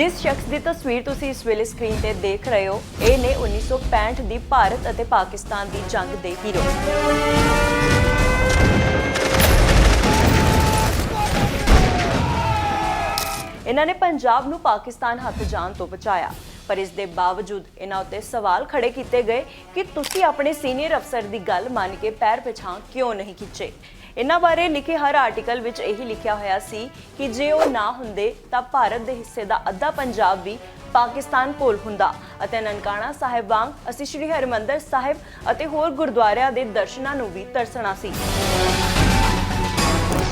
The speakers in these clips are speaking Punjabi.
ਜਿਸ ਸ਼ਖਸ ਦੀ ਤਸਵੀਰ ਤੁਸੀਂ ਇਸ ਵੇਲੇ ਸਕਰੀਨ ਤੇ ਦੇਖ ਰਹੇ ਹੋ, ਇਹ ਨੇ 1965 ਦੀ ਭਾਰਤ ਅਤੇ ਪਾਕਿਸਤਾਨ ਦੀ ਜੰਗ ਦੇ ਹੀਰੋ। ਇਹਨਾਂ ਨੇ ਪੰਜਾਬ ਨੂੰ ਪਾਕਿਸਤਾਨ ਹੱਥ ਜਾਣ ਤੋਂ ਬਚਾਇਆ। ਪਰ ਇਸ ਦੇ ਬਾਵਜੂਦ ਇਹਨਾਂ ਉੱਤੇ ਸਵਾਲ ਖੜੇ ਕੀਤੇ ਗਏ ਕਿ ਤੁਸੀਂ ਆਪਣੇ ਸੀਨੀਅਰ ਅਫਸਰ ਦੀ ਗੱਲ ਮੰਨ ਕੇ ਪੈਰ ਪਿਛਾਂ ਕਿਉਂ ਨਹੀਂ ਖਿੱਚੇ? ਇਹਨਾਂ ਬਾਰੇ ਲਿਖੇ ਹਰ ਆਰਟੀਕਲ ਵਿੱਚ ਇਹੀ ਲਿਖਿਆ ਹੋਇਆ ਸੀ ਕਿ ਜੇ ਉਹ ਨਾ ਹੁੰਦੇ ਤਾਂ ਭਾਰਤ ਦੇ ਹਿੱਸੇ ਦਾ ਅੱਧਾ ਪੰਜਾਬ ਵੀ ਪਾਕਿਸਤਾਨ ਕੋਲ ਹੁੰਦਾ। ਅਤੇ ਨਨਕਾਣਾ ਸਾਹਿਬ ਵਾਂਗ ਅਸੀਂ ਸ੍ਰੀ ਹਰਿਮੰਦਰ ਸਾਹਿਬ ਅਤੇ ਹੋਰ ਗੁਰਦੁਆਰਿਆਂ ਦੇ ਦਰਸ਼ਨਾਂ ਨੂੰ ਵੀ ਤਰਸਣਾ ਸੀ।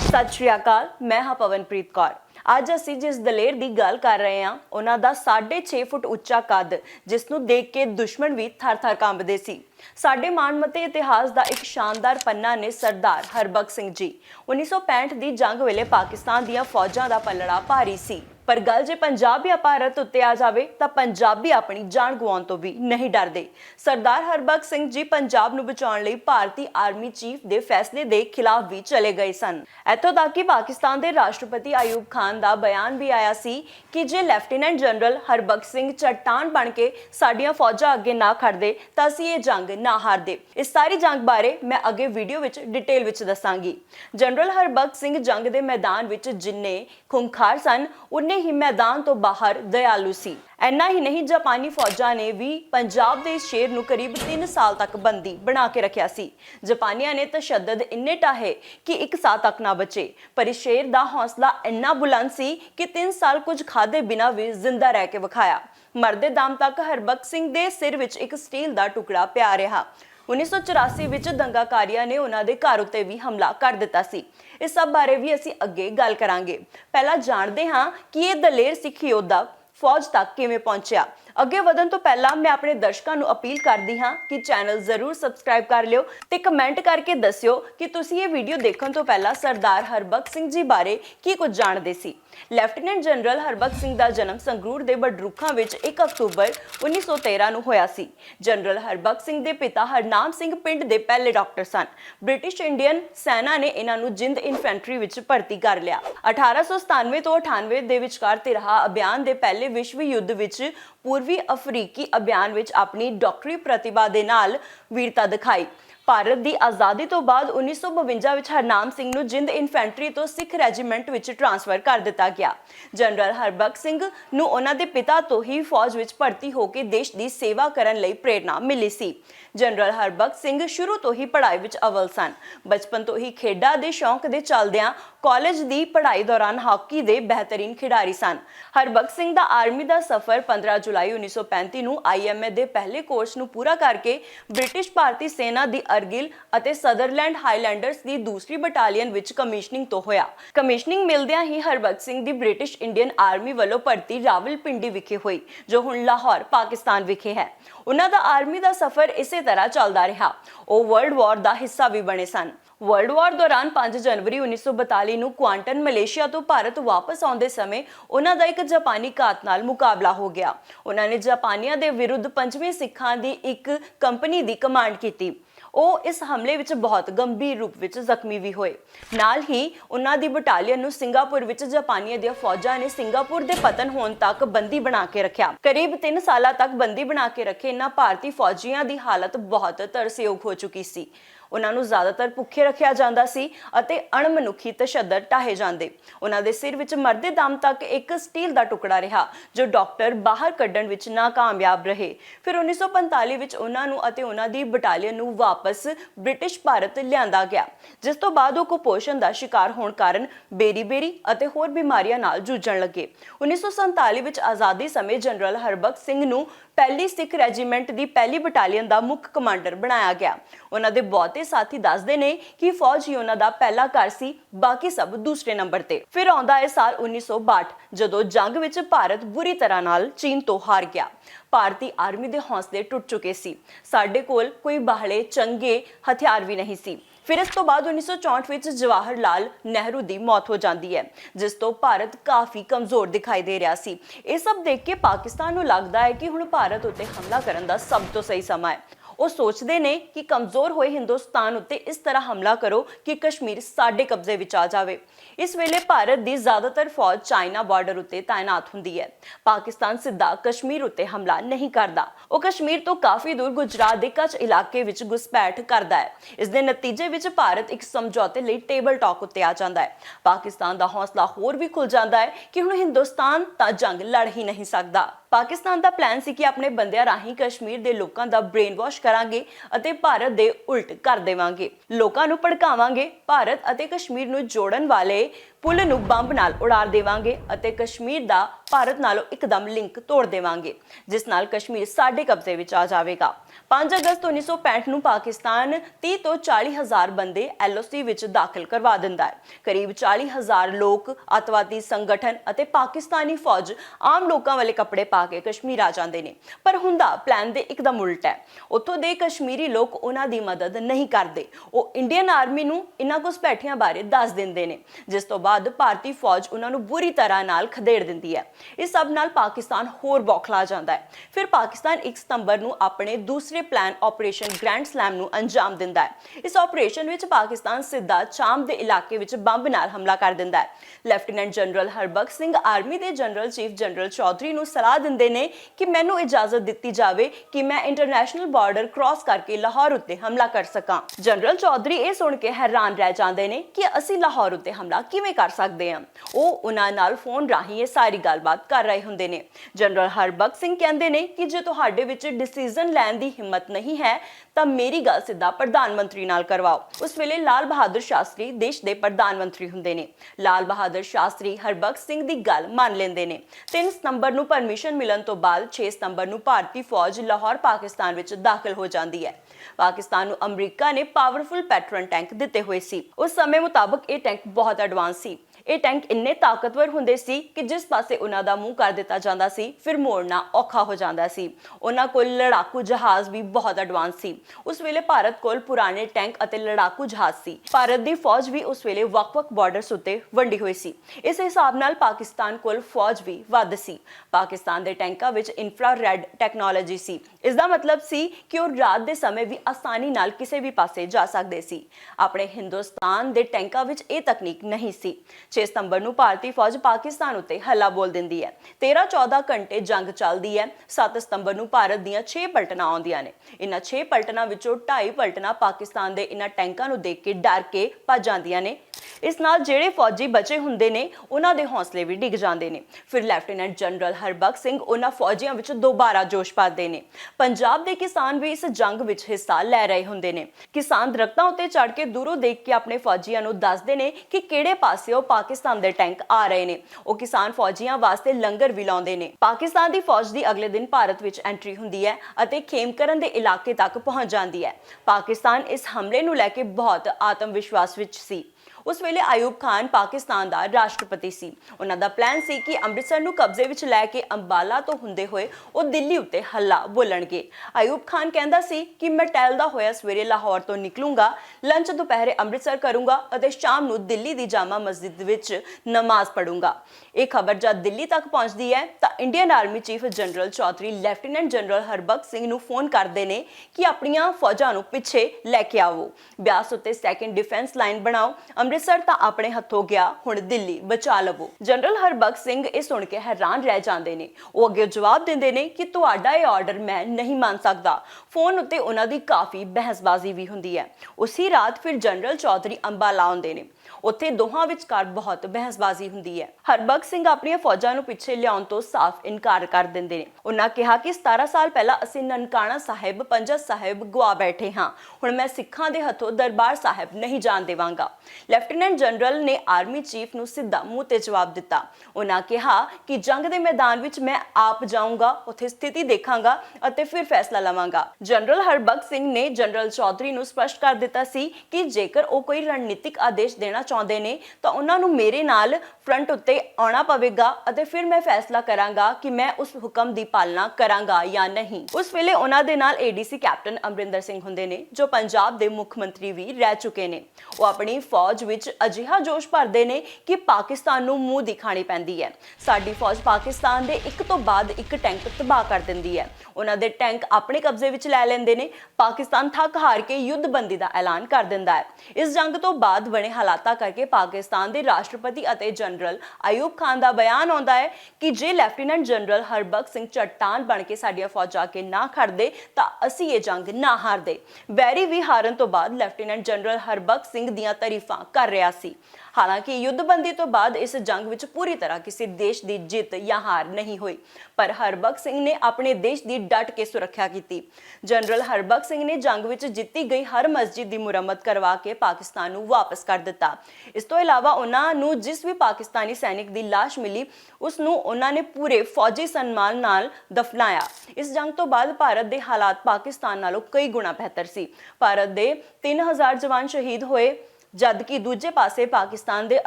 ਸਤਿ ਸ਼੍ਰੀ ਅਕਾਲ, ਮੈਂ ਹਾਂ ਪਵਨਪ੍ਰੀਤ ਕੌਰ। ਅੱਜ ਅਸੀਂ ਜਿਸ ਦਲੇਰ ਦੀ ਗੱਲ ਕਰ ਰਹੇ ਹਾਂ, ਉਹਨਾਂ ਦਾ 6.5 ਫੁੱਟ ਉੱਚਾ ਕੱਦ, ਜਿਸ ਨੂੰ ਦੇਖ ਕੇ ਦੁਸ਼ਮਣ ਵੀ ਥਰ-ਥਰ ਕੰਬਦੇ ਸੀ। ਸਾਡੇ ਮਾਣਮੱਤੇ ਇਤਿਹਾਸ ਦਾ ਇੱਕ ਸ਼ਾਨਦਾਰ ਪੰਨਾ ਨੇ ਸਰਦਾਰ ਹਰਬਖਸ਼ ਸਿੰਘ ਜੀ। 1965 ਦੀ ਜੰਗ ਵੇਲੇ ਪਾਕਿਸਤਾਨ ਦੀਆਂ ਫੌਜਾਂ ਦਾ ਪਲੜਾ ਭਾਰੀ ਸੀ। ਪਰ ਗੱਲ ਜੇ ਪੰਜਾਬ ਜਾਂ ਭਾਰਤ ਉੱਤੇ ਆ ਜਾਵੇ, ਤਾਂ ਪੰਜਾਬੀ ਆਪਣੀ ਜਾਨ ਗਵਾਉਣ ਤੋਂ ਵੀ ਨਹੀਂ ਡਰਦੇ। ਸਰਦਾਰ ਹਰਬਖਸ਼ ਸਿੰਘ ਜੀ ਪੰਜਾਬ ਨੂੰ ਬਚਾਉਣ ਲਈ ਭਾਰਤੀ ਆਰਮੀ ਚੀਫ ਦੇ ਫੈਸਲੇ ਦੇ ਖਿਲਾਫ ਵੀ ਚਲੇ ਗਏ ਸਨ। ਇੱਥੋਂ ਤੱਕ ਕਿ ਪਾਕਿਸਤਾਨ ਦੇ ਰਾਸ਼ਟਰਪਤੀ ਆਯੂਬ ਖਾਨ ਦਾ ਬਿਆਨ ਵੀ ਆਇਆ ਸੀ ਕਿ ਜੇ ਲੈਫਟੀਨੈਂਟ ਜਨਰਲ ਹਰਬਖਸ਼ ਸਿੰਘ ਚਟਾਨ ਬਣ ਕੇ ਸਾਡੀਆਂ ਫੌਜਾਂ ਅੱਗੇ ਨਾ ਖੜਦੇ ਤਾਂ ਅਸੀਂ ਇਹ ਜੰਗ ਨਾ ਹਾਰਦੇ। ਇਸ ਸਾਰੀ ਜੰਗ ਬਾਰੇ ਮੈਂ ਅੱਗੇ ਵੀਡੀਓ ਵਿੱਚ ਡਿਟੇਲ ਵਿੱਚ ਦੱਸਾਂਗੀ। ਜਨਰਲ ਹਰਬਖਸ਼ ਸਿੰਘ ਜੰਗ ਦੇ ਮੈਦਾਨ ਵਿੱਚ ਜਿੰਨੇ ਖੁੰਖਾਰ ਸਨ, ਉਨੇ ਹੀ ਮੈਦਾਨ ਤੋਂ ਬਾਹਰ ਦਇਆਲੂ ਸੀ। ਐਨਾ ਹੀ ਨਹੀਂ, ਜਾਪਾਨੀ ਫੌਜਾਂ ਨੇ ਵੀ ਪੰਜਾਬ ਦੇ ਇਸ ਸ਼ੇਰ ਨੂੰ ਕਰੀਬ 3 ਸਾਲ ਤੱਕ ਬੰਦੀ ਬਣਾ ਕੇ ਰੱਖਿਆ ਸੀ। ਜਾਪਾਨੀਆਂ ਨੇ ਤਸ਼ੱਦਦ ਇੰਨੇ ਟਾਹੇ ਕਿ ਇੱਕ ਸਾਲ ਤੱਕ ਨਾ ਬਚੇ। ਪਰ ਇਸ ਸ਼ੇਰ ਦਾ ਹੌਸਲਾ ਇੰਨਾ ਬੁਲੰਦ ਸੀ ਕਿ 3 ਸਾਲ ਕੁਝ ਖਾਦੇ ਬਿਨਾ ਵੀ ਜ਼ਿੰਦਾ ਰਹਿ ਕੇ ਵਿਖਾਇਆ। ਮਰਦੇ ਦਮ ਤੱਕ ਹਰਬਖਸ਼ ਸਿੰਘ ਦੇ ਸਿਰ ਵਿੱਚ ਇੱਕ ਸਟੀਲ ਦਾ ਟੁਕੜਾ ਪਿਆ ਰਿਹਾ। 1984 ਵਿੱਚ ਦੰਗਾਕਾਰੀਆਂ ਨੇ ਉਹਨਾਂ ਦੇ ਘਰ ਉੱਤੇ ਵੀ ਹਮਲਾ ਕਰ ਦਿੱਤਾ ਸੀ। ਇਸ ਸਭ ਬਾਰੇ ਵੀ ਅਸੀਂ ਅੱਗੇ ਗੱਲ ਕਰਾਂਗੇ। ਪਹਿਲਾਂ ਜਾਣਦੇ ਹਾਂ ਕਿ ਇਹ ਦਲੇਰ ਸਿੱਖ ਯੋਧਾ ਫੌਜ ਤੱਕ ਕਿਵੇਂ ਪਹੁੰਚਿਆ। ਅੱਗੇ ਵਧਣ ਤੋਂ ਪਹਿਲਾਂ ਮੈਂ ਆਪਣੇ ਦਰਸ਼ਕਾਂ ਨੂੰ ਅਪੀਲ ਕਰਦੀ ਹਾਂ ਕਿ ਚੈਨਲ ਜ਼ਰੂਰ ਸਬਸਕ੍ਰਾਈਬ ਕਰ ਲਿਓ ਤੇ ਕਮੈਂਟ ਕਰਕੇ ਦੱਸਿਓ ਕਿ ਤੁਸੀਂ ਇਹ ਵੀਡੀਓ ਦੇਖਣ ਤੋਂ ਪਹਿਲਾਂ ਸਰਦਾਰ ਹਰਬਖਸ਼ ਸਿੰਘ ਜੀ ਬਾਰੇ ਕੀ ਕੁਝ ਜਾਣਦੇ ਸੀ। ਲੈਫਟੀਨੈਂਟ ਜਨਰਲ ਹਰਬਖਸ਼ ਸਿੰਘ ਦਾ ਜਨਮ ਸੰਗਰੂਰ ਦੇ ਬਡਰੁੱਖਾਂ ਵਿੱਚ 1 ਅਕਤੂਬਰ 1913 ਨੂੰ ਹੋਇਆ ਸੀ। ਜਨਰਲ ਹਰਬਖਸ਼ ਸਿੰਘ ਦੇ ਪਿਤਾ ਹਰਨਾਮ ਸਿੰਘ ਪਿੰਡ ਦੇ ਪਹਿਲੇ ਡਾਕਟਰ ਸਨ। ਬ੍ਰਿਟਿਸ਼ ਇੰਡੀਅਨ ਸੈਨਾ ਨੇ ਇਹਨਾਂ ਨੂੰ ਜਿੰਦ ਇਨਫੈਂਟਰੀ ਵਿੱਚ ਭਰਤੀ ਕਰ ਲਿਆ। 1897 ਤੋਂ 98 ਦੇ ਵਿਚਕਾਰ ਤਿਰਹਾ ਅਭਿਆਨ ਦੇ ਪਹਿਲੇ ਵਿਸ਼ਵ ਯੁੱਧ ਵਿੱਚ ਪੂਰਬੀ ਅਫਰੀਕੀ ਅਭਿਆਨ ਵਿੱਚ ਆਪਣੀ ਡਾਕਟਰੀ ਪ੍ਰਤਿਭਾ ਦੇ ਨਾਲ ਵੀਰਤਾ ਦਿਖਾਈ। ਭਾਰਤ ਦੀ ਆਜ਼ਾਦੀ ਤੋਂ ਬਾਅਦ 1952 ਵਿੱਚ ਹਰਨਾਮ ਸਿੰਘ ਨੂੰ ਜਿੰਦ ਇਨਫੈਂਟਰੀ ਤੋਂ ਸਿੱਖ ਰੈਜੀਮੈਂਟ ਵਿੱਚ ਟਰਾਂਸਫਰ ਕਰ ਦਿੱਤਾ ਗਿਆ। ਜਨਰਲ ਹਰਬਖਸ਼ ਸਿੰਘ ਨੂੰ ਉਹਨਾਂ ਦੇ ਪਿਤਾ ਤੋਂ ਹੀ ਫੌਜ ਵਿੱਚ ਭਰਤੀ ਹੋ ਕੇ ਦੇਸ਼ ਦੀ ਸੇਵਾ ਕਰਨ ਲਈ ਪ੍ਰੇਰਣਾ ਮਿਲੀ ਸੀ। ਜਨਰਲ ਹਰਬਖਸ਼ ਸਿੰਘ ਸ਼ੁਰੂ ਤੋਂ ਹੀ ਪੜ੍ਹਾਈ ਵਿੱਚ ਅਵਲ ਸਨ। ਬਚਪਨ ਤੋਂ ਹੀ ਖੇਡਾਂ ਦੇ ਸ਼ੌਂਕ ਦੇ ਚੱਲਦਿਆਂ ਕਾਲਜ ਦੀ ਪੜ੍ਹਾਈ ਦੌਰਾਨ ਹਾਕੀ ਦੇ ਬਿਹਤਰੀਨ ਖਿਡਾਰੀ ਸਨ। ਹਰਬਖਸ਼ ਸਿੰਘ ਦਾ ਆਰਮੀ ਦਾ ਸਫ਼ਰ 15 ਜੁਲਾਈ 1935 ਨੂੰ ਆਈਐਮਏ ਦੇ ਪਹਿਲੇ ਕੋਰਸ ਨੂੰ ਪੂਰਾ ਕਰਕੇ ਬ੍ਰਿਟਿਸ਼ ਭਾਰਤੀ ਸੈਨਾ ਦੀ ਅਰਗਿਲ ਅਤੇ ਸਦਰਲੈਂਡ ਹਾਈਲੈਂਡਰਸ ਦੀ ਦੂਸਰੀ ਬਟਾਲੀਅਨ ਵਿੱਚ ਕਮਿਸ਼ਨਿੰਗ ਤੋਂ ਹੋਇਆ। ਕਮਿਸ਼ਨਿੰਗ ਮਿਲਦਿਆਂ ਹੀ ਹਰਬਖਸ਼ ਸਿੰਘ ਦੀ ਬ੍ਰਿਟਿਸ਼ ਇੰਡੀਅਨ ਆਰਮੀ ਵੱਲੋਂ ਭਰਤੀ ਰਾਵਲਪਿੰਡੀ ਵਿਖੇ ਹੋਈ, ਜੋ ਹੁਣ ਲਾਹੌਰ, ਪਾਕਿਸਤਾਨ ਵਿਖੇ ਹੈ। ਉਹਨਾਂ ਦਾ ਆਰਮੀ ਦਾ ਸਫ਼ਰ ਇਸੇ ਤਰ੍ਹਾਂ ਚੱਲਦਾ ਰਿਹਾ। ਉਹ ਵਰਲਡ ਵਾਰ ਦਾ ਹਿੱਸਾ ਵੀ ਬਣੇ ਸਨ। ਵਰਲਡ ਵਾਰ ਦੌਰਾਨ 5 ਜਨਵਰੀ 1942 ਨੂੰ ਕੁਆਂਟਨ, ਮਲੇਸ਼ੀਆ ਤੋਂ ਭਾਰਤ ਵਾਪਸ ਆਉਂਦੇ ਸਮੇਂ ਉਹਨਾਂ ਦਾ ਇੱਕ ਜਾਪਾਨੀ ਘਾਤ ਨਾਲ ਮੁਕਾਬਲਾ ਹੋ ਗਿਆ। ਉਹਨਾਂ ਨੇ ਜਾਪਾਨੀਆਂ ਦੇ ਵਿਰੁੱਧ ਪੰਜਵੇਂ ਸਿੱਖਾਂ ਦੀ ਇੱਕ ਕੰਪਨੀ ਦੀ ਕਮਾਂਡ ਕੀਤੀ। ਉਹ ਇਸ ਹਮਲੇ ਵਿੱਚ ਬਹੁਤ ਗੰਭੀਰ ਰੂਪ ਵਿੱਚ ਜ਼ਖਮੀ ਵੀ ਹੋਏ। ਨਾਲ ਹੀ ਉਹਨਾਂ ਦੀ ਬਟਾਲੀਅਨ ਨੂੰ ਸਿੰਗਾਪੁਰ ਵਿੱਚ ਜਾਪਾਨੀਆਂ ਦੀਆਂ ਫੌਜਾਂ ਨੇ ਸਿੰਗਾਪੁਰ ਦੇ ਪਤਨ ਹੋਣ ਤੱਕ ਬੰਦੀ ਬਣਾ ਕੇ ਰੱਖਿਆ। ਕਰੀਬ 3 ਸਾਲਾਂ ਤੱਕ ਬੰਦੀ ਬਣਾ ਕੇ ਰੱਖੇ ਇਹਨਾਂ ਭਾਰਤੀ ਫੌਜੀਆਂ ਦੀ ਹਾਲਤ ਬਹੁਤ ਤਰਸਯੋਗ ਹੋ ਚੁੱਕੀ ਸੀ। ਉਹਨਾਂ ਨੂੰ ਜ਼ਿਆਦਾਤਰ ਭੁੱਖੇ ਰੱਖਿਆ ਜਾਂਦਾ ਸੀ ਅਤੇ ਅਣਮਨੁੱਖੀ ਤਸ਼ੱਦਦ ਢਾਹੇ ਜਾਂਦੇ। ਉਹਨਾਂ ਦੇ ਸਿਰ ਵਿੱਚ ਮਰਦੇ ਦਮ ਤੱਕ ਇੱਕ ਸਟੀਲ ਦਾ ਟੁਕੜਾ ਰਿਹਾ, ਜੋ ਡਾਕਟਰ ਬਾਹਰ ਕੱਢਣ ਵਿੱਚ ਨਾਕਾਮਯਾਬ ਰਹੇ। ਫਿਰ 1945 ਵਿੱਚ ਉਹਨਾਂ ਨੂੰ ਅਤੇ ਉਹਨਾਂ ਦੀ ਬਟਾਲੀਅਨ ਨੂੰ ਵਾਪਸ ਬ੍ਰਿਟਿਸ਼ ਭਾਰਤ ਲਿਆਂਦਾ ਗਿਆ, ਜਿਸ ਤੋਂ ਬਾਅਦ ਉਹ ਕੁਪੋਸ਼ਣ ਦਾ ਸ਼ਿਕਾਰ ਹੋਣ ਕਾਰਨ ਬੇਰੀ-ਬੇਰੀ ਅਤੇ ਹੋਰ ਬਿਮਾਰੀਆਂ ਨਾਲ ਜੂਝਣ ਲੱਗੇ। 1947 ਵਿੱਚ ਆਜ਼ਾਦੀ ਸਮੇਂ ਜਨਰਲ ਹਰਬਖਸ਼ ਸਿੰਘ ਨੂੰ ਪਹਿਲੀ ਸਿੱਖ ਰੈਜੀਮੈਂਟ ਦੀ ਪਹਿਲੀ ਬਟਾਲੀਅਨ ਦਾ ਮੁੱਖ ਕਮਾਂਡਰ ਬਣਾਇਆ ਗਿਆ। ਉਹਨਾਂ ਦੇ ਬਹੁਤੇ ਸਾਥੀ ਦੱਸਦੇ ਨੇ ਕਿ ਫੌਜ ਹੀ ਉਹਨਾਂ ਦਾ ਪਹਿਲਾ ਘਰ ਸੀ, ਬਾਕੀ ਸਭ ਦੂਸਰੇ ਨੰਬਰ ਤੇ। ਫਿਰ ਆਉਂਦਾ ਹੈ ਸਾਲ 1962 ਜਦੋਂ ਜੰਗ ਵਿੱਚ ਭਾਰਤ ਬੁਰੀ ਤਰ੍ਹਾਂ ਨਾਲ ਚੀਨ ਤੋਂ ਹਾਰ ਗਿਆ। ਭਾਰਤੀ ਆਰਮੀ ਦੇ ਹੌਸਲੇ ਟੁੱਟ ਚੁੱਕੇ ਸੀ। ਸਾਡੇ ਕੋਲ ਕੋਈ ਬਾਹਲੇ ਚੰਗੇ ਹਥਿਆਰ ਵੀ ਨਹੀਂ ਸੀ। ਫਿਰ ਇਸ ਤੋਂ ਬਾਅਦ 1964 ਵਿੱਚ ਜਵਾਹਰ ਲਾਲ ਨਹਿਰੂ ਦੀ ਮੌਤ ਹੋ ਜਾਂਦੀ ਹੈ, ਜਿਸ ਤੋਂ ਭਾਰਤ ਕਾਫੀ ਕਮਜ਼ੋਰ ਦਿਖਾਈ ਦੇ ਰਿਹਾ ਸੀ। ਇਹ ਸਭ ਦੇਖ ਕੇ ਪਾਕਿਸਤਾਨ ਨੂੰ ਲੱਗਦਾ ਹੈ ਕਿ ਹੁਣ ਭਾਰਤ ਉੱਤੇ ਹਮਲਾ ਕਰਨ ਦਾ ਸਭ ਤੋਂ ਸਹੀ ਸਮਾਂ ਹੈ। ਉਹ ਸੋਚਦੇ ਨੇ ਕਿ ਕਮਜ਼ੋਰ ਹੋਏ ਹਿੰਦੁਸਤਾਨ ਉੱਤੇ ਇਸ ਤਰ੍ਹਾਂ ਹਮਲਾ ਕਰੋ ਕਿ ਕਸ਼ਮੀਰ ਸਾਡੇ ਕਬਜ਼ੇ ਵਿੱਚ ਆ ਜਾਵੇ। ਇਸ ਵੇਲੇ ਭਾਰਤ ਦੀ ਜ਼ਿਆਦਾਤਰ ਫੌਜ ਚਾਈਨਾ ਬਾਰਡਰ ਉੱਤੇ ਤਾਇਨਾਤ ਹੁੰਦੀ ਹੈ। ਪਾਕਿਸਤਾਨ ਸਿੱਧਾ ਕਸ਼ਮੀਰ ਉੱਤੇ ਹਮਲਾ ਨਹੀਂ ਕਰਦਾ। ਉਹ ਕਸ਼ਮੀਰ ਤੋਂ ਕਾਫੀ ਦੂਰ ਗੁਜਰਾਤ ਦੇ ਕੱਚ ਇਲਾਕੇ ਵਿੱਚ ਘੁਸਪੈਠ ਕਰਦਾ ਹੈ। ਇਸ ਦੇ ਨਤੀਜੇ ਵਿੱਚ ਭਾਰਤ ਇੱਕ ਸਮਝੌਤੇ ਲਈ ਟੇਬਲ ਟਾਕ ਉੱਤੇ ਆ ਜਾਂਦਾ ਹੈ। ਪਾਕਿਸਤਾਨ ਦਾ ਹੌਸਲਾ ਹੋਰ ਵੀ ਖੁੱਲ ਜਾਂਦਾ ਹੈ ਕਿ ਹੁਣ ਹਿੰਦੁਸਤਾਨ ਤਾਂ ਜੰਗ ਲੜ ਹੀ ਨਹੀਂ ਸਕਦਾ। ਪਾਕਿਸਤਾਨ ਦਾ ਪਲਾਨ ਸੀ ਕਿ ਆਪਣੇ ਬੰਦਿਆਂ ਰਾਹੀਂ ਕਸ਼ਮੀਰ ਦੇ ਲੋਕਾਂ ਦਾ ਬ੍ਰੇਨ ਵਾਸ਼ ਕਰਾਂਗੇ ਅਤੇ ਭਾਰਤ ਦੇ ਉਲਟ ਕਰ ਦੇਵਾਂਗੇ। ਲੋਕਾਂ ਨੂੰ ਭੜਕਾਵਾਂਗੇ। ਭਾਰਤ ਅਤੇ ਕਸ਼ਮੀਰ ਨੂੰ ਜੋੜਨ ਵਾਲੇ ਪੁਲ ਨੂੰ ਬੰਬ ਨਾਲ ਉਡਾਰ ਦੇਵਾਂਗੇ ਅਤੇ ਕਸ਼ਮੀਰ ਦਾ ਭਾਰਤ ਨਾਲੋਂ ਇੱਕਦਮ ਲਿੰਕ ਤੋੜ ਦੇਵਾਂਗੇ, ਜਿਸ ਨਾਲ ਕਸ਼ਮੀਰ ਸਾਡੇ ਕਬਜ਼ੇ ਵਿੱਚ ਆ ਜਾਵੇਗਾ। 5 ਅਗਸਤ 1965 ਨੂੰ ਪਾਕਿਸਤਾਨ 30 ਤੋਂ 40 ਹਜ਼ਾਰ ਬੰਦੇ ਐਲਓਸੀ ਵਿੱਚ ਦਾਖਲ ਕਰਵਾ ਦਿੰਦਾ ਹੈ। ਕਰੀਬ 40 ਹਜ਼ਾਰ ਲੋਕ ਅਤਵਾਦੀ ਸੰਗਠਨ ਅਤੇ ਪਾਕਿਸਤਾਨੀ ਫੌਜ ਆਮ ਲੋਕਾਂ ਵਾਲੇ ਕੱਪੜੇ ਪਾ ਕੇ ਕਸ਼ਮੀਰ ਆ ਜਾਂਦੇ ਨੇ, ਪਰ ਹੁੰਦਾ ਪਲਾਨ ਦੇ ਇੱਕਦਮ ਉਲਟ ਹੈ। ਉੱਥੋਂ ਦੇ ਕਸ਼ਮੀਰੀ ਲੋਕ ਉਹਨਾਂ ਦੀ ਮਦਦ ਨਹੀਂ ਕਰਦੇ। ਉਹ ਇੰਡੀਅਨ ਆਰਮੀ ਨੂੰ ਇਨ੍ਹਾਂ ਘੁਸਪੈਠੀਆਂ ਬਾਰੇ ਦੱਸ ਦਿੰਦੇ ਨੇ, ਜਿਸ ਤੋਂ ਬਾਅਦ ਭਾਰਤੀ ਫੌਜ ਉਹਨਾਂ ਨੂੰ ਬੁਰੀ ਤਰ੍ਹਾਂ ਨਾਲ ਖਦੇੜ ਦਿੰਦੀ ਹੈ। ਇਸ ਸਭ ਨਾਲ ਪਾਕਿਸਤਾਨ ਹੋਰ ਬੌਖਲਾ ਜਾਂਦਾ ਹੈ। ਫਿਰ ਪਾਕਿਸਤਾਨ 1 ਸਤੰਬਰ ਨੂੰ ਆਪਣੇ ਦੂਸਰੇ ਪਲਾਨ ਆਪਰੇਸ਼ਨ ਗ੍ਰੈਂਡ ਸਲੈਮ ਨੂੰ ਅੰਜਾਮ ਦਿੰਦਾ ਹੈ। ਇਸ ਆਪਰੇਸ਼ਨ ਵਿੱਚ ਪਾਕਿਸਤਾਨ ਸਿੱਧਾ ਚਾਮ ਦੇ ਇਲਾਕੇ ਵਿੱਚ ਬੰਬ ਨਾਲ ਹਮਲਾ ਕਰ ਦਿੰਦਾ ਹੈ। Lieutenant general Harbakhsh Singh army ਦੇ ਜਨਰਲ ਚੀਫ ਜਨਰਲ ਚੌਧਰੀ ਨੂੰ ਸਲਾਹ ਦਿੰਦੇ ਨੇ ਕਿ ਮੈਨੂੰ ਇਜਾਜ਼ਤ ਦਿੱਤੀ ਜਾਵੇ ਕਿ ਮੈਂ ਇੰਟਰਨੈਸ਼ਨਲ ਬਾਰਡਰ ਕ੍ਰਾਸ ਕਰਕੇ ਲਾਹੌਰ ਉੱਤੇ ਹਮਲਾ ਕਰ ਸਕਾਂ। ਜਨਰਲ ਚੌਧਰੀ ਇਹ ਸੁਣ ਕੇ ਹੈਰਾਨ ਰਹਿ ਜਾਂਦੇ ਨੇ ਕਿ ਅਸੀਂ ਲਾਹੌਰ ਉੱਤੇ ਹਮਲਾ ਕਿਵੇਂ ਕਰ ਸਕਦੇ ਹਾਂ। ਉਹ ਉਹਨਾਂ ਨਾਲ ਫੋਨ ਰਾਹੀਂ ਇਹ ਸਾਰੀ ਗੱਲਬਾਤ ਕਰ ਰਹੇ ਹੁੰਦੇ ਨੇ। ਜਨਰਲ ਹਰਬਖਸ਼ ਸਿੰਘ ਕਹਿੰਦੇ ਨੇ ਕਿ ਜੇ ਤੁਹਾਡੇ ਵਿੱਚ ਡਿਸੀਜਨ ਲੈਣ ਦੀ ਹਿੰਮਤ ਨਹੀਂ ਹੈ ਤਾਂ ਮੇਰੀ ਗੱਲ ਸਿੱਧਾ ਪ੍ਰਧਾਨ ਮੰਤਰੀ ਨਾਲ ਕਰਵਾਓ। ਉਸ ਵੇਲੇ ਲਾਲ ਬਹਾਦਰ ਸ਼ਾਸਤਰੀ ਦੇਸ਼ ਦੇ ਪ੍ਰਧਾਨ ਮੰਤਰੀ ਹੁੰਦੇ ਨੇ। ਲਾਲ ਬਹਾਦਰ ਸ਼ਾਸਤਰੀ ਹਰਬਖਸ਼ ਸਿੰਘ ਦੀ ਗੱਲ ਮੰਨ ਲੈਂਦੇ ਨੇ। 3 ਸਤੰਬਰ ਨੂੰ ਪਰਮਿਸ਼ਨ ਮਿਲਣ ਤੋਂ ਬਾਅਦ 6 ਸਤੰਬਰ ਨੂੰ ਭਾਰਤੀ ਫੌਜ ਲਾਹੌਰ, ਪਾਕਿਸਤਾਨ ਵਿੱਚ ਦਾਖਲ ਹੋ ਜਾਂਦੀ ਹੈ। ਪਾਕਿਸਤਾਨ ਨੂੰ ਅਮਰੀਕਾ ਨੇ ਪਾਵਰਫੁਲ ਪੈਟਰਨ ਟੈਂਕ ਦਿੱਤੇ ਹੋਏ ਸੀ। ਉਸ ਸਮੇਂ ਮੁਤਾਬਕ ਇਹ ਟੈਂਕ ਬਹੁਤ ਐਡਵਾਂਸ ਸੀ। ਇਹ ਟੈਂਕ ਇੰਨੇ ਤਾਕਤਵਰ ਹੁੰਦੇ ਸੀ ਕਿ ਜਿਸ ਪਾਸੇ ਉਹਨਾਂ ਦਾ ਮੂੰਹ ਕਰ ਦਿੱਤਾ ਜਾਂਦਾ ਸੀ, ਫਿਰ ਮੋੜਨਾ ਔਖਾ ਹੋ ਜਾਂਦਾ ਸੀ। ਉਹਨਾਂ ਕੋਲ ਲੜਾਕੂ ਜਹਾਜ਼ ਵੀ ਬਹੁਤ ਐਡਵਾਂਸ ਸੀ। ਉਸ ਵੇਲੇ ਭਾਰਤ ਕੋਲ ਪੁਰਾਣੇ ਟੈਂਕ ਅਤੇ ਲੜਾਕੂ ਜਹਾਜ਼ ਸੀ। ਭਾਰਤ ਦੀ ਫੌਜ ਵੀ ਉਸ ਵੇਲੇ ਵੱਖ-ਵੱਖ ਬਾਰਡਰਸ ਉੱਤੇ ਵੰਡੀ ਹੋਈ ਸੀ। ਇਸ ਹਿਸਾਬ ਨਾਲ ਪਾਕਿਸਤਾਨ ਕੋਲ ਫੌਜ ਵੀ ਵੱਧ ਸੀ। ਪਾਕਿਸਤਾਨ ਦੇ ਟੈਂਕਾਂ ਵਿੱਚ ਇਨਫਰਾਰੈਡ ਟੈਕਨੋਲੋਜੀ ਸੀ। ਇਸ ਦਾ ਮਤਲਬ ਸੀ ਕਿ ਉਹ ਰਾਤ ਦੇ ਸਮੇਂ ਵੀ ਆਸਾਨੀ ਨਾਲ ਕਿਸੇ ਵੀ ਪਾਸੇ ਜਾ ਸਕਦੇ ਸੀ। ਆਪਣੇ ਹਿੰਦੁਸਤਾਨ ਦੇ ਟੈਂਕਾਂ ਵਿੱਚ ਇਹ ਤਕਨੀਕ ਨਹੀਂ ਸੀ। 6 ਸਤੰਬਰ ਨੂੰ ਭਾਰਤੀ ਫੌਜ ਪਾਕਿਸਤਾਨ ਉੱਤੇ ਹੱਲਾ ਬੋਲ ਦਿੰਦੀ ਹੈ। 13-14 ਘੰਟੇ ਜੰਗ ਚੱਲਦੀ ਹੈ। 7 ਸਤੰਬਰ ਨੂੰ ਭਾਰਤ ਦੀਆਂ 6 ਪਲਟਨਾਂ ਆਉਂਦੀਆਂ ਨੇ। ਇਨ੍ਹਾਂ 6 ਪਲਟਨਾਂ ਵਿੱਚੋਂ 2.5 ਪਲਟਨਾਂ ਪਾਕਿਸਤਾਨ ਦੇ ਇਨ੍ਹਾਂ ਟੈਂਕਾਂ ਨੂੰ ਦੇਖ ਕੇ ਡਰ ਕੇ ਭੱਜ ਜਾਂਦੀਆਂ ਨੇ। ਇਸ ਨਾਲ ਜਿਹੜੇ ਫੌਜੀ ਬਚੇ ਹੁੰਦੇ ਨੇ ਉਹਨਾਂ ਦੇ ਹੌਸਲੇ ਵੀ ਡਿੱਗ ਜਾਂਦੇ ਨੇ। ਫਿਰ ਲੈਫਟੀਨੈਂਟ ਜਨਰਲ ਹਰਬਖਸ਼ ਸਿੰਘ ਉਹਨਾਂ ਫੌਜੀਆਂ ਵਿੱਚ ਦੁਬਾਰਾ ਜੋਸ਼ ਪਾਦੇ ਨੇ। ਪੰਜਾਬ ਦੇ ਕਿਸਾਨ ਵੀ ਇਸ ਜੰਗ ਵਿੱਚ ਹਿੱਸਾ ਲੈ ਰਹੇ ਹੁੰਦੇ ਨੇ। ਕਿਸਾਨ ਦਰਖਤਾਂ ਉੱਤੇ ਚੜ੍ਹ ਕੇ ਦੂਰੋਂ ਦੇਖ ਕੇ ਆਪਣੇ ਫੌਜੀਆਂ ਨੂੰ ਦੱਸਦੇ ਨੇ ਕਿ ਕਿਹੜੇ ਪਾਸਿਓਂ ਪਾਕਿਸਤਾਨ ਦੇ ਟੈਂਕ ਆ ਰਹੇ ਨੇ। ਉਹ ਕਿਸਾਨ ਫੌਜੀਆਂ ਵਾਸਤੇ ਲੰਗਰ ਵੀ ਲਾਉਂਦੇ ਨੇ। ਪਾਕਿਸਤਾਨ ਦੀ ਫੌਜ ਦੀ ਅਗਲੇ ਦਿਨ ਭਾਰਤ ਵਿੱਚ ਐਂਟਰੀ ਹੁੰਦੀ ਹੈ ਅਤੇ ਖੇਮਕਰਨ ਦੇ ਇਲਾਕੇ ਤੱਕ ਪਹੁੰਚ ਜਾਂਦੀ ਹੈ। ਪਾਕਿਸਤਾਨ ਇਸ ਹਮਲੇ ਨੂੰ ਲੈ ਕੇ ਬਹੁਤ ਆਤਮ ਵਿਸ਼ਵਾਸ ਵਿੱਚ ਸੀ। ਉਸ ਵੇਲੇ ਆਯੂਬ ਖਾਨ ਪਾਕਿਸਤਾਨ ਦਾ ਰਾਸ਼ਟਰਪਤੀ ਸੀ। ਉਹਨਾਂ ਦਾ ਪਲਾਨ ਸੀ ਕਿ ਅੰਮ੍ਰਿਤਸਰ ਨੂੰ ਕਬਜ਼ੇ ਵਿੱਚ ਲੈ ਕੇ ਅੰਬਾਲਾ ਤੋਂ ਹੁੰਦੇ ਹੋਏ ਉਹ ਦਿੱਲੀ ਉੱਤੇ ਹੱਲਾ ਬੋਲਣਗੇ। ਆਯੂਬ ਖਾਨ ਕਹਿੰਦਾ ਸੀ ਕਿ ਮੈਂ ਟਹਿਲਦਾ ਹੋਇਆ ਸਵੇਰੇ ਲਾਹੌਰ ਤੋਂ ਨਿਕਲੂੰਗਾ ਲੰਚ ਦੁਪਹਿਰੇ ਅੰਮ੍ਰਿਤਸਰ ਕਰੂੰਗਾ ਅਤੇ ਸ਼ਾਮ ਨੂੰ ਦਿੱਲੀ ਦੀ ਜਾਮਾ ਮਸਜਿਦ ਵਿੱਚ ਨਮਾਜ਼ ਪੜੂੰਗਾ ਇਹ ਖਬਰ ਜਦ ਦਿੱਲੀ ਤੱਕ ਪਹੁੰਚਦੀ ਹੈ, ਤਾਂ Indian army chief general Chaudhary lieutenant general Harbakhsh Singh ਨੂੰ ਫੋਨ ਕਰਦੇ ਨੇ ਕਿ ਆਪਣੀਆਂ ਫੌਜਾਂ ਨੂੰ ਪਿੱਛੇ ਲੈ ਕੇ ਆਵੋ। ਬਿਆਸ ਉੱਤੇ ਸੈਕੰਡ ਡਿਫੈਂਸ ਲਾਈਨ ਬਣਾਓ ਅੰਮ੍ਰਿਤਸਰ ਤਾਂ ਆਪਣੇ ਹੱਥੋਂ ਗਿਆ, ਹੁਣ ਦਿੱਲੀ ਬਚਾ ਲਵੋ। ਜਨਰਲ ਹਰਬਖਸ਼ ਸਿੰਘ ਇਹ ਸੁਣ ਕੇ ਹੈਰਾਨ ਰਹਿ ਜਾਂਦੇ ਨੇ। ਉਹ ਅੱਗੇ ਜਵਾਬ ਦਿੰਦੇ ਨੇ ਕਿ ਤੁਹਾਡਾ ਇਹ ਆਰਡਰ ਮੈਂ ਨਹੀਂ ਮੰਨ ਸਕਦਾ। ਫੋਨ ਉੱਤੇ ਉਹਨਾਂ ਦੀ ਕਾਫੀ ਬਹਿਸਬਾਜ਼ੀ ਵੀ ਹੁੰਦੀ ਹੈ। ਉਸੇ ਰਾਤ ਫਿਰ ਜਨਰਲ ਚੌਧਰੀ ਅੰਬਾਲਾ ਆਉਂਦੇ ਨੇ। ਉੱਥੇ ਦੋਹਾਂ ਵਿਚਕਾਰ ਬਹੁਤ ਬਹਿਸਬਾਜ਼ੀ ਹੁੰਦੀ ਹੈ। ਹਰਬਖਸ਼ ਸਿੰਘ ਆਪਣੀਆਂ ਫੌਜਾਂ ਨੂੰ ਪਿੱਛੇ ਲਿਆਉਣ ਤੋਂ ਸਾਫ਼ ਇਨਕਾਰ ਕਰ ਦਿੰਦੇ ਨੇ। ਉਹਨਾਂ ਕਿਹਾ ਕਿ 17 ਸਾਲ ਪਹਿਲਾਂ ਅਸੀਂ ਨਨਕਾਣਾ ਸਾਹਿਬ, ਪੰਜਾ ਸਾਹਿਬ ਗਵਾ ਬੈਠੇ ਹਾਂ। ਹੁਣ ਮੈਂ ਸਿੱਖਾਂ ਦੇ ਹੱਥੋਂ ਦਰਬਾਰ ਸਾਹਿਬ ਨਹੀਂ ਜਾਣ ਦੇਵਾਂਗਾ। ਲੈਫਟੀਨੈਂਟ ਜਨਰਲ ਨੇ ਆਰਮੀ ਚੀਫ ਨੂੰ ਸਿੱਧਾ ਮੂੰਹ ਤੇ ਜਵਾਬ ਦਿੱਤਾ। ਉਹਨਾਂ ਕਿਹਾ ਕਿ ਜੰਗ ਦੇ ਮੈਦਾਨ ਵਿੱਚ ਮੈਂ ਆਪ ਜਾਊਂਗਾ, ਉੱਥੇ ਸਥਿਤੀ ਦੇਖਾਂਗਾ ਅਤੇ ਫਿਰ ਫੈਸਲਾ ਲਵਾਂਗਾ। ਜਨਰਲ ਹਰਬਖਸ਼ ਸਿੰਘ ਨੇ ਜਨਰਲ ਚੌਧਰੀ ਨੂੰ ਸਪਸ਼ਟ ਕਰ ਦਿੱਤਾ ਸੀ ਕਿ ਜੇਕਰ ਉਹ ਕੋਈ ਰਣਨੀਤਿਕ ਆਦੇਸ਼ ਦੇਣਾ ਚਾਹੁੰਦੇ ਨੇ, ਤਾਂ ਉਹਨਾਂ ਨੂੰ ਮੇਰੇ ਨਾਲ ਫਰੰਟ ਉੱਤੇ ਆਉਣਾ ਪਵੇਗਾ ਅਤੇ ਫਿਰ ਮੈਂ ਫੈਸਲਾ ਕਰਾਂਗਾ ਕਿ ਮੈਂ ਉਸ ਹੁਕਮ ਦੀ ਪਾਲਣਾ ਕਰਾਂਗਾ ਜਾਂ ਨਹੀਂ। ਉਸ ਵੇਲੇ ਉਹਨਾਂ ਦੇ ਨਾਲ ਏਡੀਸੀ ਕੈਪਟਨ ਅਮਰਿੰਦਰ ਸਿੰਘ ਹੁੰਦੇ ਨੇ, ਜੋ ਪੰਜਾਬ ਦੇ ਮੁੱਖ ਮੰਤਰੀ ਵੀ ਰਹਿ ਚੁੱਕੇ ਨੇ। ਉਹ ਆਪਣੀ ਫੌਜ ਫੌਜ ਵਿੱਚ ਅਜਿਹਾ ਜੋਸ਼ ਭਰਦੇ ਨੇ ਕਿ ਪਾਕਿਸਤਾਨ ਨੂੰ ਮੂੰਹ ਦਿਖਾਣੀ ਪੈਂਦੀ ਹੈ। ਸਾਡੀ ਫੌਜ ਪਾਕਿਸਤਾਨ ਦੇ ਇੱਕ ਤੋਂ ਬਾਅਦ ਇੱਕ ਟੈਂਕ ਤਬਾਹ ਕਰ ਦਿੰਦੀ ਹੈ। ਉਹਨਾਂ ਦੇ ਟੈਂਕ ਆਪਣੇ ਕਬਜ਼ੇ ਵਿੱਚ ਲੈ ਲੈਂਦੇ ਨੇ। ਪਾਕਿਸਤਾਨ ਥੱਕ ਹਾਰ ਕੇ ਯੁੱਧਬੰਦੀ ਦਾ ਐਲਾਨ ਕਰ ਦਿੰਦਾ ਹੈ। ਇਸ ਜੰਗ ਤੋਂ ਬਾਅਦ ਬਣੇ ਹਾਲਾਤਾਂ ਕਰਕੇ ਪਾਕਿਸਤਾਨ ਦੇ ਰਾਸ਼ਟਰਪਤੀ ਅਤੇ ਜਨਰਲ ਅਯੂਬ ਖਾਨ ਦਾ ਬਿਆਨ ਆਉਂਦਾ ਹੈ ਕਿ ਜੇ ਲੈਫਟੀਨੈਂਟ ਜਨਰਲ ਹਰਬਖਸ਼ ਸਿੰਘ ਚੱਟਾਨ ਬਣ ਕੇ ਸਾਡੀਆਂ ਫੌਜਾਂ ਕੇ ਨਾ ਖੜਦੇ ਤਾਂ ਅਸੀਂ ਇਹ ਜੰਗ ਨਾ ਹਾਰਦੇ। ਵੈਰੀ ਵੀ ਹਾਰਨ ਤੋਂ ਬਾਅਦ ਲੈਫਟੀਨੈਂਟ ਜਨਰਲ ਹਰਬਖਸ਼ ਸਿੰਘ ਦੀਆਂ ਤਾਰੀਫਾਂ ਕਰ ਰਿਹਾ ਸੀ। ਹਾਲਾਂਕਿ ਯੁੱਧਬੰਦੀ ਤੋਂ ਬਾਅਦ ਇਸ ਜੰਗ ਵਿੱਚ ਪੂਰੀ ਤਰ੍ਹਾਂ ਕਿਸੇ ਦੇਸ਼ ਦੀ ਜਿੱਤ ਜਾਂ ਹਾਰ ਨਹੀਂ ਹੋਈ। ਪਰ ਹਰਬਖਸ਼ ਸਿੰਘ ਨੇ ਆਪਣੇ ਦੇਸ਼ ਦੀ ਡਟ ਕੇ ਸੁਰੱਖਿਆ ਕੀਤੀ। ਜਨਰਲ ਹਰਬਖਸ਼ ਸਿੰਘ ਨੇ ਜੰਗ ਵਿੱਚ ਜਿੱਤੀ ਗਈ ਹਰ ਮਸਜਿਦ ਦੀ ਮੁਰੰਮਤ ਕਰਵਾ ਕੇ ਪਾਕਿਸਤਾਨ ਨੂੰ ਵਾਪਸ ਕਰ ਦਿੱਤਾ। ਇਸ ਤੋਂ ਇਲਾਵਾ ਉਹਨਾਂ ਨੂੰ ਜਿਸ ਵੀ ਪਾਕਿਸਤਾਨੀ ਸੈਨਿਕ ਦੀ ਲਾਸ਼ ਮਿਲੀ, ਉਸ ਨੂੰ ਉਹਨਾਂ ਨੇ ਪੂਰੇ ਫੌਜੀ ਸਨਮਾਨ ਨਾਲ ਦਫਨਾਇਆ। ਇਸ ਜੰਗ ਤੋਂ ਬਾਅਦ ਭਾਰਤ ਦੇ ਹਾਲਾਤ ਪਾਕਿਸਤਾਨ ਨਾਲੋਂ ਕਈ ਗੁਣਾ ਬਿਹਤਰ ਸੀ। ਭਾਰਤ ਦੇ 3000 ਜਵਾਨ ਸ਼ਹੀਦ ਹੋਏ। ਜਦਕਿ ਦੂਜੇ ਪਾਸੇ ਪਾਕਿਸਤਾਨ ਦੇ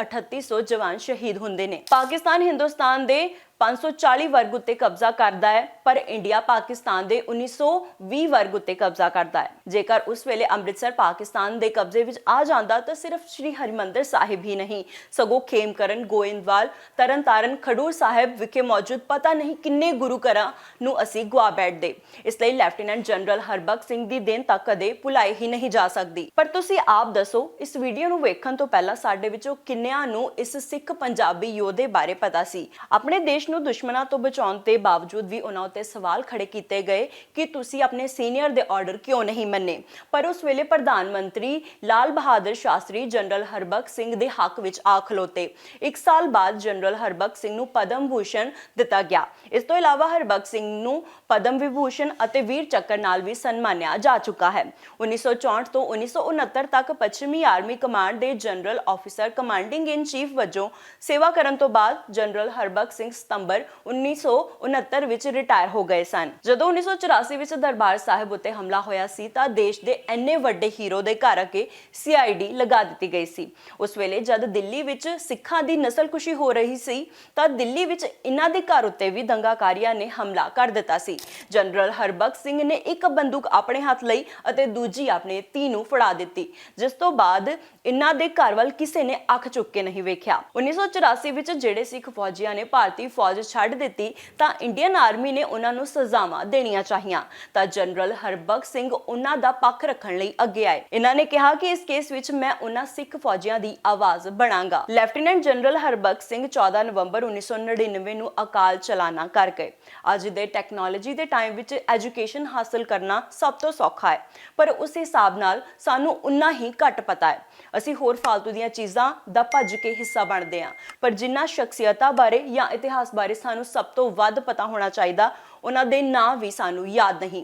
3800 ਜਵਾਨ ਸ਼ਹੀਦ ਹੁੰਦੇ ਨੇ। ਪਾਕਿਸਤਾਨ ਹਿੰਦੁਸਤਾਨ ਦੇ 540 ਵਰਗ ਉੱਤੇ ਕਬਜ਼ਾ ਕਰਦਾ ਹੈ, ਪਰ ਇੰਡੀਆ ਪਾਕਿਸਤਾਨ ਦੇ 1920 ਵਰਗ ਉੱਤੇ ਕਬਜ਼ਾ ਕਰਦਾ ਹੈ। ਜੇਕਰ ਉਸ ਵੇਲੇ ਅੰਮ੍ਰਿਤਸਰ ਪਾਕਿਸਤਾਨ ਦੇ ਕਬਜ਼ੇ ਵਿੱਚ ਆ ਜਾਂਦਾ ਤਾਂ ਸਿਰਫ ਸ੍ਰੀ ਹਰਿਮੰਦਰ ਸਾਹਿਬ ਹੀ ਨਹੀਂ, ਸਗੋਂ ਖੇਮਕਰਨ, ਗੋਇੰਦਵਾਲ, ਤਰਨਤਾਰਨ, ਖਡੂਰ ਸਾਹਿਬ ਵਿਖੇ ਮੌਜੂਦ ਪਤਾ ਨਹੀਂ ਕਿੰਨੇ ਗੁਰੂ ਘਰਾਂ ਨੂੰ ਅਸੀਂ ਗਵਾ ਬੈਠਦੇ। ਇਸ ਲਈ ਲੈਫਟੀਨੈਂਟ ਜਨਰਲ ਹਰਬਖ ਸਿੰਘ ਦੀ ਦੇਣ ਤੱਕ ਕਦੇ ਭੁਲਾਈ ਹੀ ਨਹੀਂ ਜਾ ਸਕਦੀ। ਪਰ ਤੁਸੀਂ ਆਪ ਦੱਸੋ, ਇਸ ਵੀਡੀਓ ਨੂੰ ਵੇਖਣ ਤੋਂ ਪਹਿਲਾਂ ਸਾਡੇ ਵਿੱਚੋਂ ਕਿੰਨਿਆਂ ਨੂੰ ਇਸ ਸਿੱਖ ਪੰਜਾਬੀ ਯੋਧੇ ਬਾਰੇ ਪਤਾ ਸੀ? ਆਪਣੇ ਦੇਸ਼ ਨੂੰ ਦੁਸ਼ਮਣਾਂ ਤੋਂ ਬਚਾਉਣ ਦੇ ਬਾਵਜੂਦ ਵੀ ਉਹਨਾਂ ਉੱਤੇ ਸਵਾਲ ਖੜੇ ਕੀਤੇ ਗਏ ਕਿ ਤੁਸੀਂ ਆਪਣੇ ਸੀਨੀਅਰ ਦੇ ਆਰਡਰ ਕਿਉਂ ਨਹੀਂ ਮੰਨੇ। ਪਰ ਉਸ ਵੇਲੇ ਪ੍ਰਧਾਨ ਮੰਤਰੀ ਲਾਲ ਬਹਾਦਰ ਸ਼ਾਸਤਰੀ ਜਨਰਲ ਹਰਬਖਸ਼ ਸਿੰਘ ਦੇ ਹੱਕ ਵਿੱਚ ਆ ਖਲੋਤੇ। ਇੱਕ ਸਾਲ ਬਾਅਦ ਜਨਰਲ ਹਰਬਖਸ਼ ਸਿੰਘ ਨੂੰ ਪਦਮ ਭੂਸ਼ਣ ਦਿੱਤਾ ਗਿਆ। ਇਸ ਤੋਂ ਇਲਾਵਾ ਹਰਬਖਸ਼ ਸਿੰਘ ਨੂੰ ਪਦਮ ਵਿਭੂਸ਼ਣ ਅਤੇ ਵੀਰ ਚੱਕਰ ਨਾਲ ਵੀ ਸਨਮਾਨਿਆ ਜਾ ਚੁੱਕਾ ਹੈ। 1964 ਤੋਂ 1969 ਤੱਕ ਪੱਛਮੀ ਆਰਮੀ ਕਮਾਂਡ ਦੇ general officer commanding in chief ਵਜੋਂ ਸੇਵਾ ਕਰਨ ਤੋਂ ਬਾਅਦ ਜਨਰਲ ਹਰਬਖਸ਼ ਸਿੰਘ ਸਤੰਬਰ 1969 ਵਿੱਚ ਰਿਟਾਇਰ ਹੋ ਗਏ ਸਨ। ਜਦੋਂ 1984 ਵਿੱਚ ਦਰਬਾਰ ਸਾਹਿਬ ਉੱਤੇ ਹਮਲਾ ਹੋਇਆ ਸੀ, ਤਾਂ ਦੇਸ਼ ਦੇ ਇੰਨੇ ਵੱਡੇ ਹੀਰੋ ਦੇ ਘਰ ਅਕੇ ਸੀਆਈਡੀ ਲਗਾ ਦਿੱਤੀ ਗਈ ਸੀ। ਉਸ ਵੇਲੇ ਜਦ ਦਿੱਲੀ ਵਿੱਚ ਸਿੱਖਾਂ ਦੀ ਨਸਲਕੁਸ਼ੀ ਹੋ ਰਹੀ ਸੀ, ਤਾਂ ਦਿੱਲੀ ਵਿੱਚ ਇਹਨਾਂ ਦੇ ਘਰ ਉੱਤੇ ਵੀ ਦੰਗਾਕਾਰੀਆਂ ਨੇ ਹਮਲਾ ਕਰ ਦਿੱਤਾ ਸੀ। ਜਨਰਲ ਹਰਬਖਸ਼ ਸਿੰਘ ਨੇ ਇੱਕ ਬੰਦੂਕ ਆਪਣੇ ਹੱਥ ਲਈ ਅਤੇ ਦੂਜੀ ਆਪਣੇ ਧੀ ਨੂੰ ਫੜਾ ਦਿੱਤੀ, ਜਿਸ ਤੋਂ ਬਾਅਦ ਇਹਨਾਂ ਦੇ ਘਰ ਵੱਲ ਕਿਸੇ ਨੇ ਅੱਖ ਚੁੱਕ ਕੇ ਨਹੀਂ ਵੇਖਿਆ। 1984 ਵਿੱਚ ਜਿਹੜੇ ਸਿੱਖ ਫੌਜੀਆਂ ਨੇ ਭਾਰਤੀ ਫੌਜ ਛੱਡ ਦਿੱਤੀ, ਤਾਂ ਇੰਡੀਅਨ ਆਰਮੀ ਨੇ ਉਹਨਾਂ ਨੂੰ ਸਜ਼ਾਵਾਂ ਦੇਣੀਆਂ ਚਾਹੀਆਂ। ਤਾਂ ਜਨਰਲ ਹਰਬਖਸ਼ ਸਿੰਘ ਉਹਨਾਂ ਦਾ ਪੱਖ ਰੱਖਣ ਲਈ ਅੱਗੇ ਆਏ। ਇਹਨਾਂ ਨੇ ਕਿਹਾ ਕਿ ਇਸ ਕੇਸ ਵਿੱਚ ਮੈਂ ਉਹਨਾਂ ਸਿੱਖ ਫੌਜੀਆਂ ਦੀ ਆਵਾਜ਼ ਬਣਾਂਗਾ। ਲੈਫਟੀਨੈਂਟ ਜਨਰਲ ਹਰਬਖਸ਼ ਸਿੰਘ 14 ਨਵੰਬਰ 1999 ਨੂੰ ਅਕਾਲ ਚਲਾਣਾ ਕਰ ਗਏ। ਅੱਜ ਦੇ ਟੈਕਨੋਲੋਜੀ ਦੇ ਟਾਈਮ ਵਿੱਚ ਐਜੂਕੇਸ਼ਨ ਹਾਸਲ ਕਰਨਾ ਸਭ ਤੋਂ ਸੌਖਾ ਹੈ। ਪਰ ਉਸ ਹਿਸਾਬ ਨਾਲ ਸਾਨੂੰ ਉਨਾ ਹੀ ਘੱਟ ਪਤਾ ਹੈ। ਅਸੀਂ ਹੋਰ ਫालतू ਦੀਆਂ ਚੀਜ਼ਾਂ ਦਾ ਭੱਜ ਕੇ ਹਿੱਸਾ ਬਣਦੇ ਹਾਂ। ਪਰ ਜਿਨ੍ਹਾਂ ਸ਼ਖਸੀਅਤਾਂ ਬਾਰੇ ਜਾਂ ਇਤਿਹਾਸ ਇਤਿਹਾਸ ਬਾਰੇ ਸਾਨੂੰ ਸਭ ਤੋਂ ਵੱਧ ਪਤਾ ਹੋਣਾ ਚਾਹੀਦਾ। ਉਹਨਾਂ ਦੇ ਨਾਂ ਵੀ ਸਾਨੂੰ ਯਾਦ ਨਹੀਂ।